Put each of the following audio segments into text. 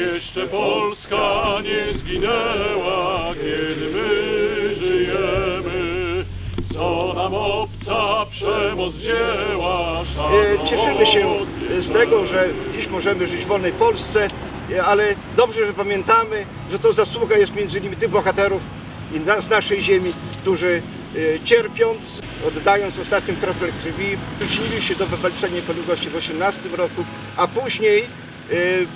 Jeszcze Polska nie zginęła, kiedy my żyjemy. Co nam obca przemoc dzieła, E, Cieszymy się z tego, że dziś możemy żyć w wolnej Polsce, e, ale dobrze, że pamiętamy, że to zasługa jest między innymi tych bohaterów i na- z naszej ziemi, którzy e, cierpiąc, oddając ostatnią kroplę krwi, przyczynili się do wywalczenia niepodległości w 18 roku, a później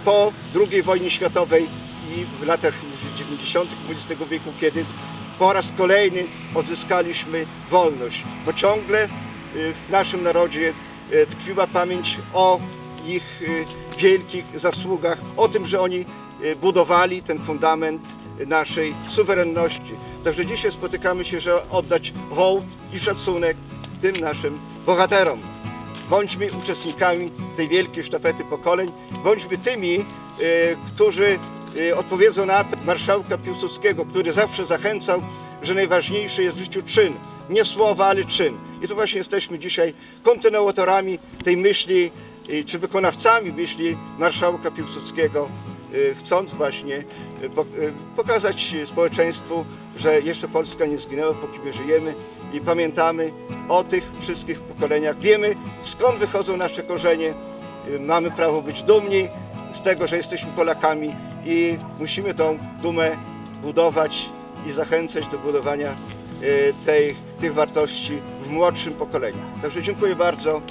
po II wojnie światowej i w latach już 90. XX wieku, kiedy po raz kolejny odzyskaliśmy wolność, bo ciągle y, w naszym narodzie y, tkwiła pamięć o ich y, wielkich zasługach, o tym, że oni y, budowali ten fundament naszej suwerenności. Także dzisiaj spotykamy się, że oddać hołd i szacunek tym naszym bohaterom. Bądźmy uczestnikami tej wielkiej sztafety pokoleń, bądźmy tymi, e, którzy e, odpowiedzą na apel marszałka Piłsudskiego, który zawsze zachęcał, że najważniejszy jest w życiu czyn. Nie słowa, ale czyn. I tu właśnie jesteśmy dzisiaj kontynuatorami tej myśli, e, czy wykonawcami myśli marszałka Piłsudskiego, chcąc właśnie po- e, pokazać społeczeństwu, że jeszcze Polska nie zginęła, póki my żyjemy i pamiętamy o tych wszystkich pokoleniach. Wiemy skąd wychodzą nasze korzenie. Y, Mamy prawo być dumni z tego, że jesteśmy Polakami i musimy tą dumę budować i zachęcać do budowania y, tej, tych wartości w młodszym pokoleniu. Także dziękuję bardzo.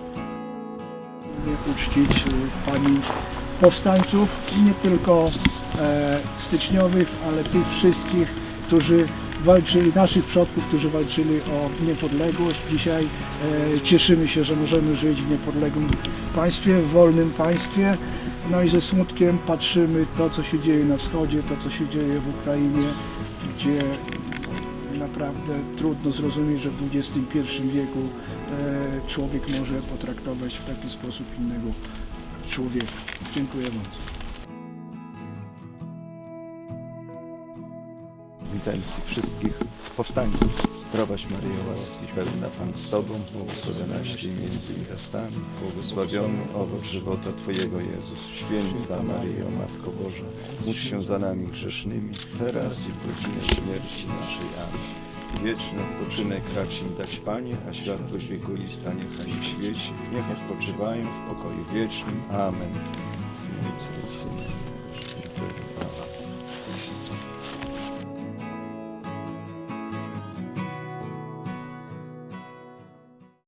uczcić y, pamięć powstańców nie tylko e, styczniowych, ale tych wszystkich, którzy walczyli, naszych przodków, którzy walczyli o niepodległość. Dzisiaj e, cieszymy się, że możemy żyć w niepodległym państwie, w wolnym państwie. No i ze smutkiem patrzymy to, co się dzieje na wschodzie, to, co się dzieje w Ukrainie, gdzie naprawdę trudno zrozumieć, że w XXI wieku e, człowiek może potraktować w taki sposób innego człowieka. Dziękuję bardzo. Witam wszystkich powstańców. Zdrowaś Maryjo, łaski pełna Pan z Tobą, błogosławionaś Ty między niewiastami, błogosławiony owoc żywota Twojego Jezus. Święta Maryjo, Matko Boża, módl się za nami grzesznymi, teraz i w godzinę śmierci naszej. Amen. Wieczny odpoczynek racz im dać Panie, a światłość wiekuista niechaj ich świeci. Niech odpoczywają w pokoju wiecznym. Amen.